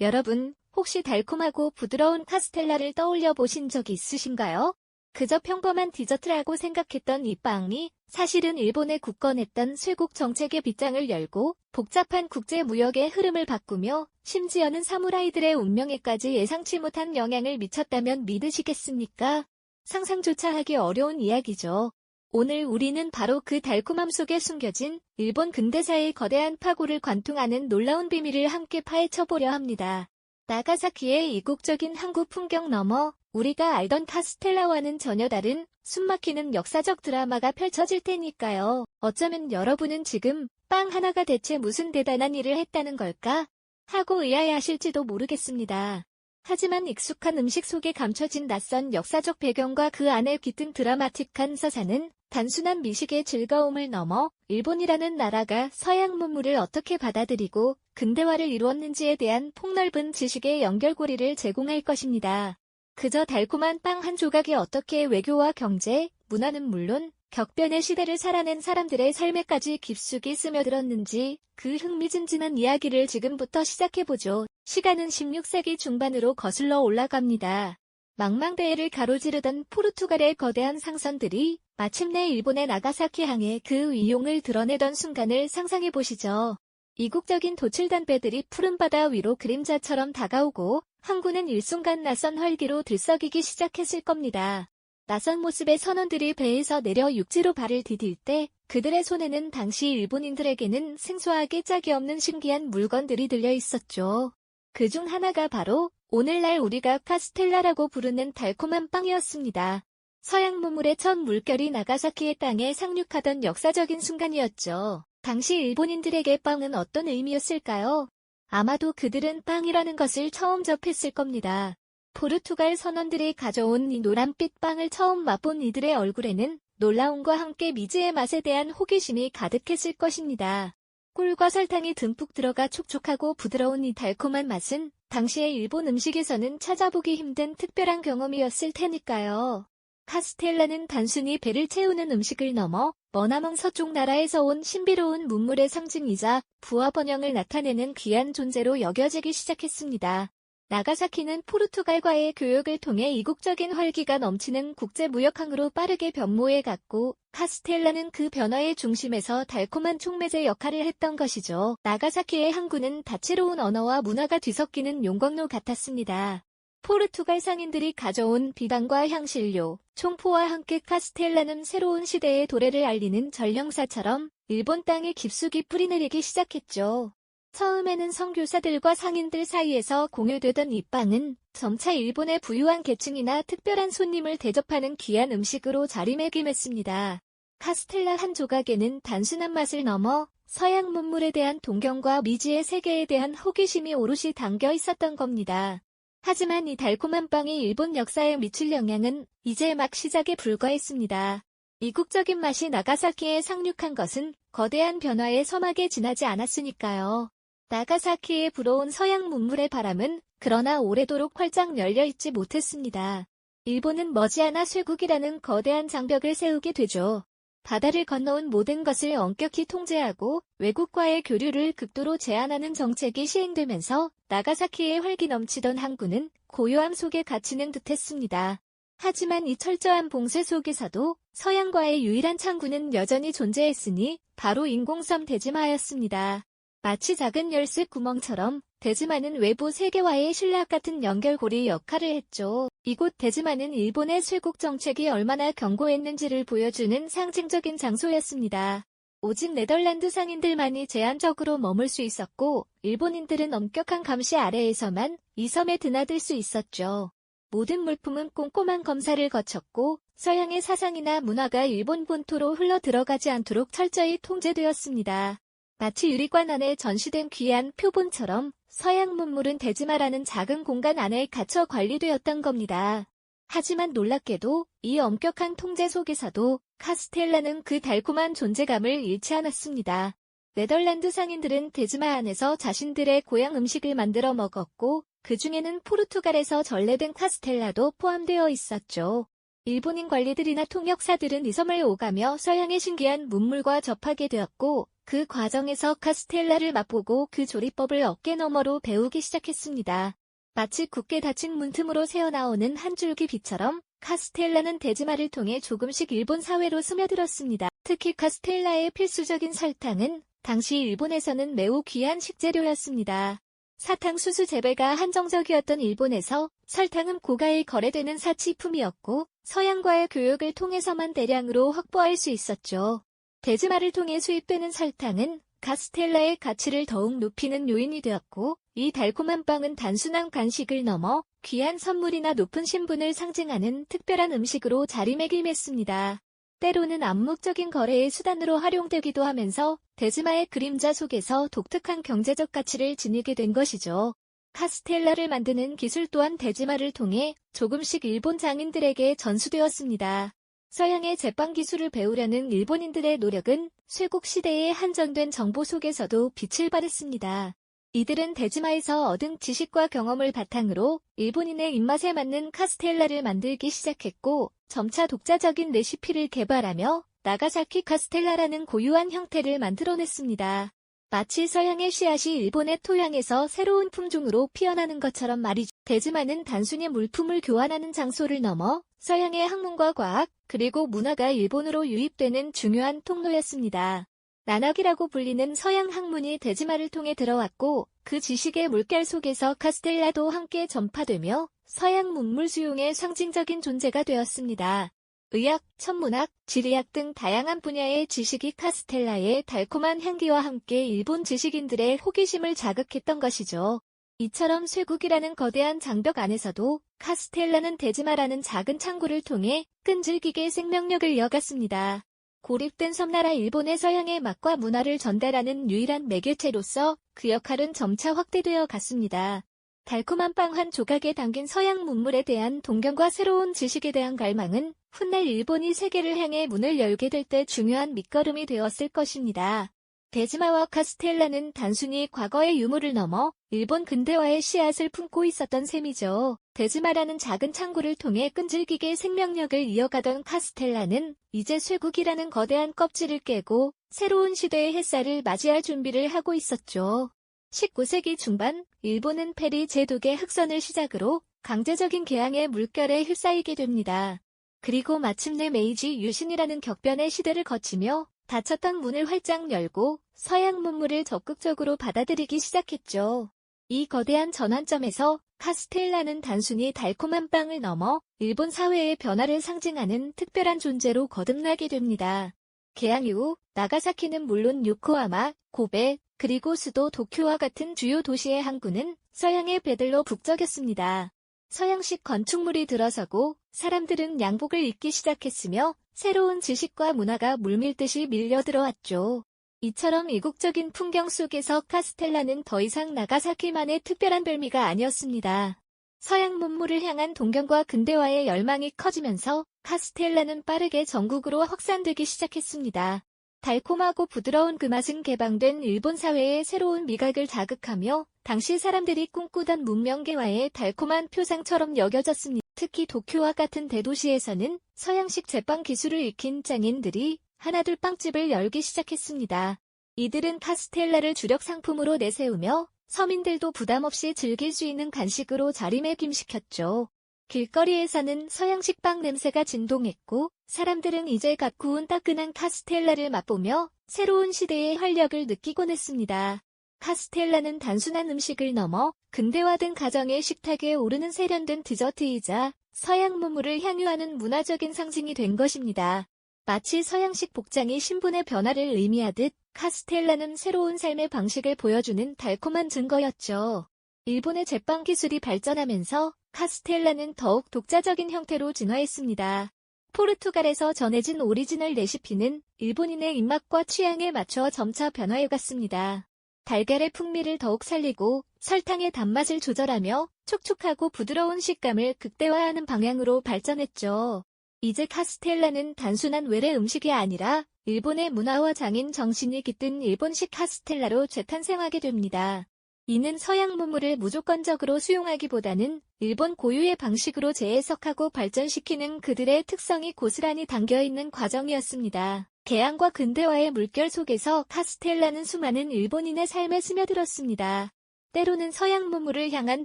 여러분, 혹시 달콤하고 부드러운 카스텔라를 떠올려 보신 적이 있으신가요? 그저 평범한 디저트라고 생각했던 이 빵이 사실은 일본에 굳건했던 쇄국 정책의 빗장을 열고 복잡한 국제 무역의 흐름을 바꾸며 심지어는 사무라이들의 운명에까지 예상치 못한 영향을 미쳤다면 믿으시겠습니까? 상상조차 하기 어려운 이야기죠. 오늘 우리는 바로 그 달콤함 속에 숨겨진 일본 근대사의 거대한 파고를 관통하는 놀라운 비밀을 함께 파헤쳐 보려 합니다. 나가사키의 이국적인 한국 풍경 너머 우리가 알던 카스텔라와는 전혀 다른 숨막히는 역사적 드라마가 펼쳐질 테니까요. 어쩌면 여러분은 지금 빵 하나가 대체 무슨 대단한 일을 했다는 걸까? 하고 의아해하실지도 모르겠습니다. 하지만 익숙한 음식 속에 감춰진 낯선 역사적 배경과 그 안에 깃든 드라마틱한 서사는 단순한 미식의 즐거움을 넘어 일본이라는 나라가 서양 문물을 어떻게 받아들이고 근대화를 이루었는지에 대한 폭넓은 지식의 연결고리를 제공할 것입니다. 그저 달콤한 빵 한 조각이 어떻게 외교와 경제, 문화는 물론 격변의 시대를 살아낸 사람들의 삶에까지 깊숙이 스며들었는지 그 흥미진진한 이야기를 지금부터 시작해보죠. 시간은 16세기 중반으로 거슬러 올라갑니다. 망망대해를 가로지르던 포르투갈의 거대한 상선들이 마침내 일본의 나가사키 항에 그 위용을 드러내던 순간을 상상해 보시죠. 이국적인 도칠단배들이 푸른 바다 위로 그림자처럼 다가오고 항구는 일순간 낯선 활기로 들썩이기 시작했을 겁니다. 낯선 모습의 선원들이 배에서 내려 육지로 발을 디딜 때 그들의 손에는 당시 일본인들에게는 생소하게 짝이 없는 신기한 물건들이 들려 있었죠. 그 중 하나가 바로 오늘날 우리가 카스텔라라고 부르는 달콤한 빵이었습니다. 서양 문물의 첫 물결이 나가사키의 땅에 상륙하던 역사적인 순간이었죠. 당시 일본인들에게 빵은 어떤 의미였을까요? 아마도 그들은 빵이라는 것을 처음 접했을 겁니다. 포르투갈 선원들이 가져온 이 노란빛 빵을 처음 맛본 이들의 얼굴에는 놀라움과 함께 미지의 맛에 대한 호기심이 가득했을 것입니다. 꿀과 설탕이 듬뿍 들어가 촉촉하고 부드러운 이 달콤한 맛은 당시의 일본 음식에서는 찾아보기 힘든 특별한 경험이었을 테니까요. 카스텔라는 단순히 배를 채우는 음식을 넘어 머나먼 서쪽 나라에서 온 신비로운 문물의 상징이자 부와 번영을 나타내는 귀한 존재로 여겨지기 시작했습니다. 나가사키는 포르투갈과의 교역을 통해 이국적인 활기가 넘치는 국제무역항으로 빠르게 변모해 갔고 카스텔라는 그 변화의 중심에서 달콤한 촉매제 역할을 했던 것이죠. 나가사키의 항구는 다채로운 언어와 문화가 뒤섞이는 용광로 같았습니다. 포르투갈 상인들이 가져온 비단과 향신료, 총포와 함께 카스텔라는 새로운 시대의 도래를 알리는 전령사처럼 일본 땅에 깊숙이 뿌리내리기 시작했죠. 처음에는 선교사들과 상인들 사이에서 공유되던 이 빵은 점차 일본의 부유한 계층이나 특별한 손님을 대접하는 귀한 음식으로 자리매김했습니다. 카스텔라 한 조각에는 단순한 맛을 넘어 서양 문물에 대한 동경과 미지의 세계에 대한 호기심이 오롯이 담겨 있었던 겁니다. 하지만 이 달콤한 빵이 일본 역사에 미칠 영향은 이제 막 시작에 불과했습니다. 이국적인 맛이 나가사키에 상륙한 것은 거대한 변화의 서막에 지나지 않았으니까요. 나가사키에 불어온 서양 문물의 바람은 그러나 오래도록 활짝 열려있지 못했습니다. 일본은 머지않아 쇄국이라는 거대한 장벽을 세우게 되죠. 바다를 건너온 모든 것을 엄격히 통제하고 외국과의 교류를 극도로 제한하는 정책이 시행되면서 나가사키의 활기 넘치던 항구는 고요함 속에 갇히는 듯했습니다. 하지만 이 철저한 봉쇄 속에서도 서양과의 유일한 창구는 여전히 존재했으니 바로 인공섬 대지마였습니다. 마치 작은 열쇠 구멍처럼 대지마는 외부 세계와의 신뢰 같은 연결고리 역할을 했죠. 이곳 대지마는 일본의 쇄국 정책이 얼마나 견고했는지를 보여주는 상징적인 장소였습니다. 오직 네덜란드 상인들만이 제한적으로 머물 수 있었고 일본인들은 엄격한 감시 아래에서만 이 섬에 드나들 수 있었죠. 모든 물품은 꼼꼼한 검사를 거쳤고 서양의 사상이나 문화가 일본 본토로 흘러 들어가지 않도록 철저히 통제되었습니다. 마치 유리관 안에 전시된 귀한 표본처럼 서양 문물은 대지마라는 작은 공간 안에 갇혀 관리되었던 겁니다. 하지만 놀랍게도 이 엄격한 통제 속에서도 카스텔라는 그 달콤한 존재감을 잃지 않았습니다. 네덜란드 상인들은 대지마 안에서 자신들의 고향 음식을 만들어 먹었고 그 중에는 포르투갈에서 전래된 카스텔라도 포함되어 있었죠. 일본인 관리들이나 통역사들은 이 섬을 오가며 서양의 신기한 문물과 접하게 되었고 그 과정에서 카스텔라를 맛보고 그 조리법을 어깨너머로 배우기 시작했습니다. 마치 굳게 닫힌 문틈으로 새어나오는 한 줄기 빛처럼 카스텔라는 데즈마를 통해 조금씩 일본 사회로 스며들었습니다. 특히 카스텔라의 필수적인 설탕은 당시 일본에서는 매우 귀한 식재료였습니다. 사탕수수 재배가 한정적이었던 일본에서 설탕은 고가에 거래되는 사치품이었고 서양과의 교역을 통해서만 대량으로 확보할 수 있었죠. 데즈마를 통해 수입되는 설탕은 카스텔라의 가치를 더욱 높이는 요인이 되었고 이 달콤한 빵은 단순한 간식을 넘어 귀한 선물이나 높은 신분을 상징하는 특별한 음식으로 자리매김했습니다. 때로는 암묵적인 거래의 수단으로 활용되기도 하면서 데즈마의 그림자 속에서 독특한 경제적 가치를 지니게 된 것이죠. 카스텔라를 만드는 기술 또한 데즈마를 통해 조금씩 일본 장인들에게 전수되었습니다. 서양의 제빵 기술을 배우려는 일본인들의 노력은 쇠국 시대의 한정된 정보 속에서도 빛을 발했습니다. 이들은 데즈마에서 얻은 지식과 경험을 바탕으로 일본인의 입맛에 맞는 카스텔라를 만들기 시작했고 점차 독자적인 레시피를 개발하며 나가사키 카스텔라라는 고유한 형태를 만들어냈습니다. 마치 서양의 씨앗이 일본의 토양에서 새로운 품종으로 피어나는 것처럼 말이죠. 데즈마는 단순히 물품을 교환하는 장소를 넘어 서양의 학문과 과학, 그리고 문화가 일본으로 유입되는 중요한 통로였습니다. 나낙이라고 불리는 서양 학문이 데즈마를 통해 들어왔고 그 지식의 물결 속에서 카스텔라도 함께 전파되며 서양 문물 수용의 상징적인 존재가 되었습니다. 의학, 천문학, 지리학 등 다양한 분야의 지식이 카스텔라의 달콤한 향기와 함께 일본 지식인들의 호기심을 자극했던 것이죠. 이처럼 쇠국이라는 거대한 장벽 안에서도 카스텔라는 데즈마라는 작은 창구를 통해 끈질기게 생명력을 이어갔습니다. 고립된 섬나라 일본의 서양의 맛과 문화를 전달하는 유일한 매개체로서 그 역할은 점차 확대되어 갔습니다. 달콤한 빵 한 조각에 담긴 서양 문물에 대한 동경과 새로운 지식에 대한 갈망은 훗날 일본이 세계를 향해 문을 열게 될 때 중요한 밑거름이 되었을 것입니다. 데즈마와 카스텔라는 단순히 과거의 유물을 넘어 일본 근대화의 씨앗을 품고 있었던 셈이죠. 데즈마라는 작은 창구를 통해 끈질기게 생명력을 이어가던 카스텔라는 이제 쇠국이라는 거대한 껍질을 깨고 새로운 시대의 햇살을 맞이할 준비를 하고 있었죠. 19세기 중반 일본은 페리 제독의 흑선을 시작으로 강제적인 개항의 물결에 휩싸이게 됩니다. 그리고 마침내 메이지 유신이라는 격변의 시대를 거치며 닫혔던 문을 활짝 열고 서양 문물을 적극적으로 받아들이기 시작했죠. 이 거대한 전환점에서 카스텔라는 단순히 달콤한 빵을 넘어 일본 사회의 변화를 상징하는 특별한 존재로 거듭나게 됩니다. 개항 이후 나가사키는 물론 요코하마, 고베, 그리고 수도 도쿄와 같은 주요 도시의 항구는 서양의 배들로 북적였습니다. 서양식 건축물이 들어서고 사람들은 양복을 입기 시작했으며 새로운 지식과 문화가 물밀듯이 밀려들어왔죠. 이처럼 이국적인 풍경 속에서 카스텔라는 더 이상 나가사키만의 특별한 별미가 아니었습니다. 서양 문물을 향한 동경과 근대화의 열망이 커지면서 카스텔라는 빠르게 전국으로 확산되기 시작했습니다. 달콤하고 부드러운 그 맛은 개방된 일본 사회의 새로운 미각을 자극하며 당시 사람들이 꿈꾸던 문명개화의 달콤한 표상처럼 여겨졌습니다. 특히 도쿄와 같은 대도시에서는 서양식 제빵 기술을 익힌 장인들이 하나둘 빵집을 열기 시작했습니다. 이들은 카스텔라를 주력 상품으로 내세우며 서민들도 부담 없이 즐길 수 있는 간식으로 자리매김시켰죠. 길거리에서는 서양식 빵 냄새가 진동했고 사람들은 이제 갓 구운 따끈한 카스텔라를 맛보며 새로운 시대의 활력을 느끼곤 했습니다. 카스텔라는 단순한 음식을 넘어 근대화된 가정의 식탁에 오르는 세련된 디저트이자 서양 문물을 향유하는 문화적인 상징이 된 것입니다. 마치 서양식 복장이 신분의 변화를 의미하듯 카스텔라는 새로운 삶의 방식을 보여주는 달콤한 증거였죠. 일본의 제빵 기술이 발전하면서 카스텔라는 더욱 독자적인 형태로 진화했습니다. 포르투갈에서 전해진 오리지널 레시피는 일본인의 입맛과 취향에 맞춰 점차 변화해갔습니다. 달걀의 풍미를 더욱 살리고 설탕의 단맛을 조절하며 촉촉하고 부드러운 식감을 극대화하는 방향으로 발전했죠. 이제 카스텔라는 단순한 외래 음식이 아니라 일본의 문화와 장인 정신이 깃든 일본식 카스텔라로 재탄생하게 됩니다. 이는 서양 문물을 무조건적으로 수용하기보다는 일본 고유의 방식으로 재해석하고 발전시키는 그들의 특성이 고스란히 담겨있는 과정이었습니다. 개항과 근대화의 물결 속에서 카스텔라는 수많은 일본인의 삶에 스며들었습니다. 때로는 서양 문물을 향한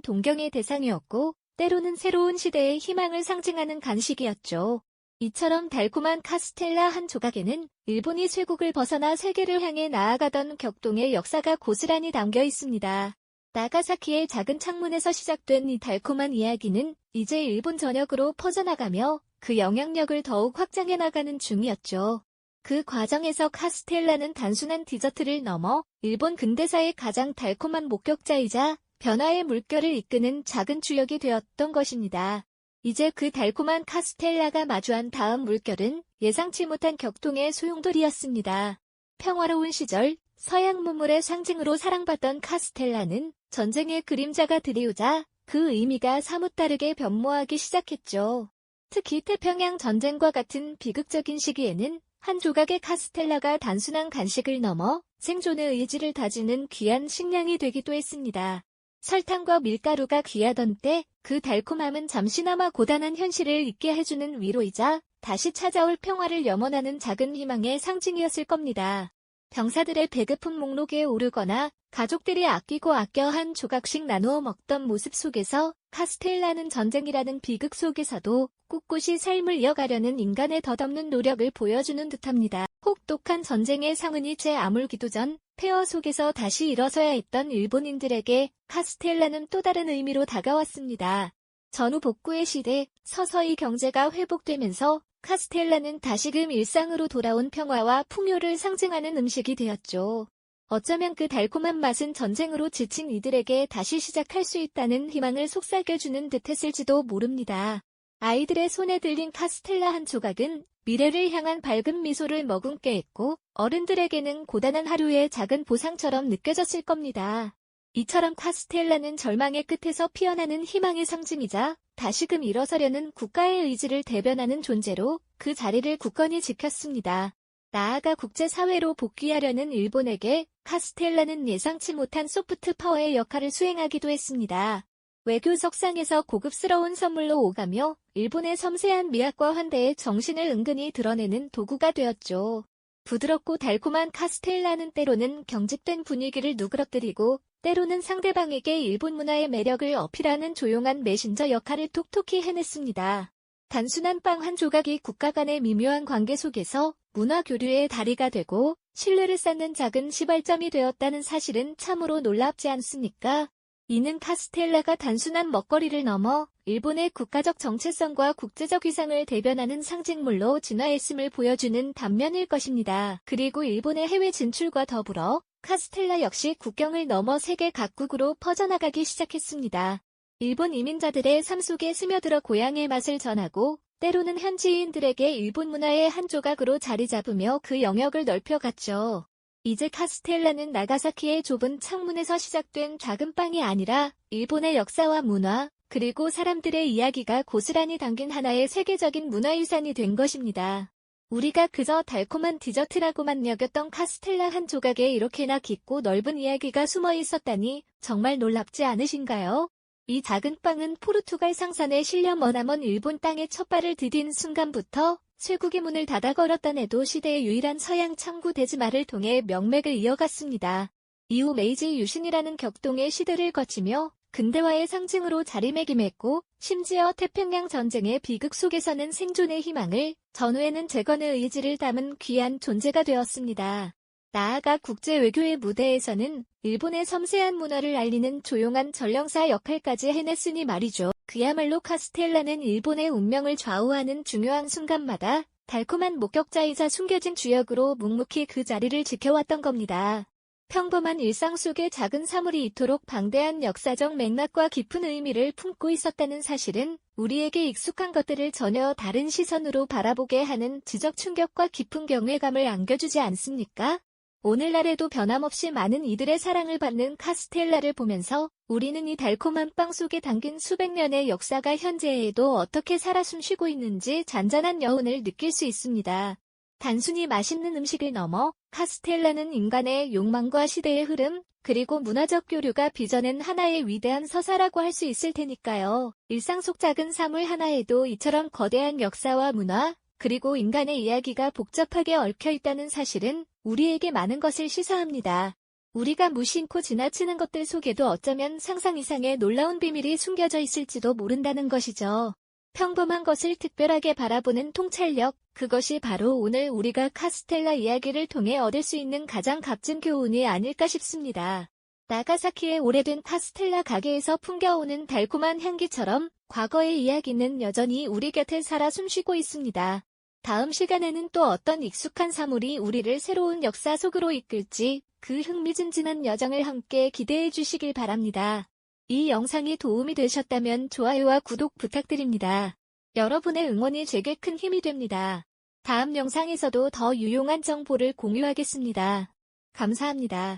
동경의 대상이었고, 때로는 새로운 시대의 희망을 상징하는 간식이었죠. 이처럼 달콤한 카스텔라 한 조각에는 일본이 쇠국을 벗어나 세계를 향해 나아가던 격동의 역사가 고스란히 담겨 있습니다. 나가사키의 작은 창문에서 시작된 이 달콤한 이야기는 이제 일본 전역으로 퍼져나가며 그 영향력을 더욱 확장해 나가는 중이었죠. 그 과정에서 카스텔라는 단순한 디저트를 넘어 일본 근대사의 가장 달콤한 목격자이자 변화의 물결을 이끄는 작은 주역이 되었던 것입니다. 이제 그 달콤한 카스텔라가 마주한 다음 물결은 예상치 못한 격동의 소용돌이였습니다. 평화로운 시절 서양 문물의 상징으로 사랑받던 카스텔라는 전쟁의 그림자가 드리우자 그 의미가 사뭇 다르게 변모하기 시작했죠. 특히 태평양 전쟁과 같은 비극적인 시기에는 한 조각의 카스텔라가 단순한 간식을 넘어 생존의 의지를 다지는 귀한 식량이 되기도 했습니다. 설탕과 밀가루가 귀하던 때 그 달콤함은 잠시나마 고단한 현실을 잊게 해주는 위로이자 다시 찾아올 평화를 염원하는 작은 희망의 상징이었을 겁니다. 병사들의 배급품 목록에 오르거나 가족들이 아끼고 아껴 한 조각씩 나누어 먹던 모습 속에서 카스텔라는 전쟁이라는 비극 속에서도 꿋꿋이 삶을 이어가려는 인간의 덧없는 노력을 보여주는 듯합니다. 혹독한 전쟁의 상흔이 채 아물기도 전 폐허 속에서 다시 일어서야 했던 일본인들에게 카스텔라는 또 다른 의미로 다가왔습니다. 전후 복구의 시대 서서히 경제가 회복되면서 카스텔라는 다시금 일상으로 돌아온 평화와 풍요를 상징하는 음식이 되었죠. 어쩌면 그 달콤한 맛은 전쟁으로 지친 이들에게 다시 시작할 수 있다는 희망을 속삭여주는 듯했을지도 모릅니다. 아이들의 손에 들린 카스텔라 한 조각은 미래를 향한 밝은 미소를 머금게 했고 어른들에게는 고단한 하루의 작은 보상처럼 느껴졌을 겁니다. 이처럼 카스텔라는 절망의 끝에서 피어나는 희망의 상징이자 다시금 일어서려는 국가의 의지를 대변하는 존재로 그 자리를 굳건히 지켰습니다. 나아가 국제사회로 복귀하려는 일본에게 카스텔라는 예상치 못한 소프트 파워의 역할을 수행하기도 했습니다. 외교 석상에서 고급스러운 선물로 오가며 일본의 섬세한 미학과 환대의 정신을 은근히 드러내는 도구가 되었죠. 부드럽고 달콤한 카스텔라는 때로는 경직된 분위기를 누그러뜨리고 때로는 상대방에게 일본 문화의 매력을 어필하는 조용한 메신저 역할을 톡톡히 해냈습니다. 단순한 빵 한 조각이 국가 간의 미묘한 관계 속에서 문화 교류의 다리가 되고 신뢰를 쌓는 작은 시발점이 되었다는 사실은 참으로 놀랍지 않습니까? 이는 카스텔라가 단순한 먹거리를 넘어 일본의 국가적 정체성과 국제적 위상을 대변하는 상징물로 진화했음을 보여주는 단면일 것입니다. 그리고 일본의 해외 진출과 더불어 카스텔라 역시 국경을 넘어 세계 각국으로 퍼져나가기 시작했습니다. 일본 이민자들의 삶 속에 스며들어 고향의 맛을 전하고 때로는 현지인들에게 일본 문화의 한 조각으로 자리 잡으며 그 영역을 넓혀갔죠. 이제 카스텔라는 나가사키의 좁은 창문에서 시작된 작은 빵이 아니라 일본의 역사와 문화, 그리고 사람들의 이야기가 고스란히 담긴 하나의 세계적인 문화유산이 된 것입니다. 우리가 그저 달콤한 디저트라고만 여겼던 카스텔라 한 조각에 이렇게나 깊고 넓은 이야기가 숨어 있었다니 정말 놀랍지 않으신가요? 이 작은 빵은 포르투갈 상산에 실려 머나먼 일본 땅에 첫 발을 디딘 순간부터 쇠국의 문을 닫아 걸었던 에도 시대의 유일한 서양 창구 대지마를 통해 명맥을 이어갔습니다. 이후 메이지 유신이라는 격동의 시대를 거치며 근대화의 상징으로 자리매김했고 심지어 태평양 전쟁의 비극 속에서는 생존의 희망을 전후에는 재건의 의지를 담은 귀한 존재가 되었습니다. 나아가 국제 외교의 무대에서는 일본의 섬세한 문화를 알리는 조용한 전령사 역할까지 해냈으니 말이죠. 그야말로 카스텔라는 일본의 운명을 좌우하는 중요한 순간마다 달콤한 목격자이자 숨겨진 주역으로 묵묵히 그 자리를 지켜왔던 겁니다. 평범한 일상 속의 작은 사물이 이토록 방대한 역사적 맥락과 깊은 의미를 품고 있었다는 사실은 우리에게 익숙한 것들을 전혀 다른 시선으로 바라보게 하는 지적 충격과 깊은 경외감을 안겨주지 않습니까? 오늘날에도 변함없이 많은 이들의 사랑을 받는 카스텔라를 보면서 우리는 이 달콤한 빵 속에 담긴 수백 년의 역사가 현재에도 어떻게 살아 숨쉬고 있는지 잔잔한 여운을 느낄 수 있습니다. 단순히 맛있는 음식을 넘어 카스텔라는 인간의 욕망과 시대의 흐름, 그리고 문화적 교류가 빚어낸 하나의 위대한 서사라고 할 수 있을 테니까요. 일상 속 작은 사물 하나에도 이처럼 거대한 역사와 문화, 그리고 인간의 이야기가 복잡하게 얽혀 있다는 사실은 우리에게 많은 것을 시사합니다. 우리가 무심코 지나치는 것들 속에도 어쩌면 상상 이상의 놀라운 비밀이 숨겨져 있을지도 모른다는 것이죠. 평범한 것을 특별하게 바라보는 통찰력, 그것이 바로 오늘 우리가 카스텔라 이야기를 통해 얻을 수 있는 가장 값진 교훈이 아닐까 싶습니다. 나가사키의 오래된 카스텔라 가게에서 풍겨오는 달콤한 향기처럼 과거의 이야기는 여전히 우리 곁에 살아 숨쉬고 있습니다. 다음 시간에는 또 어떤 익숙한 사물이 우리를 새로운 역사 속으로 이끌지 그 흥미진진한 여정을 함께 기대해 주시길 바랍니다. 이 영상이 도움이 되셨다면 좋아요와 구독 부탁드립니다. 여러분의 응원이 제게 큰 힘이 됩니다. 다음 영상에서도 더 유용한 정보를 공유하겠습니다. 감사합니다.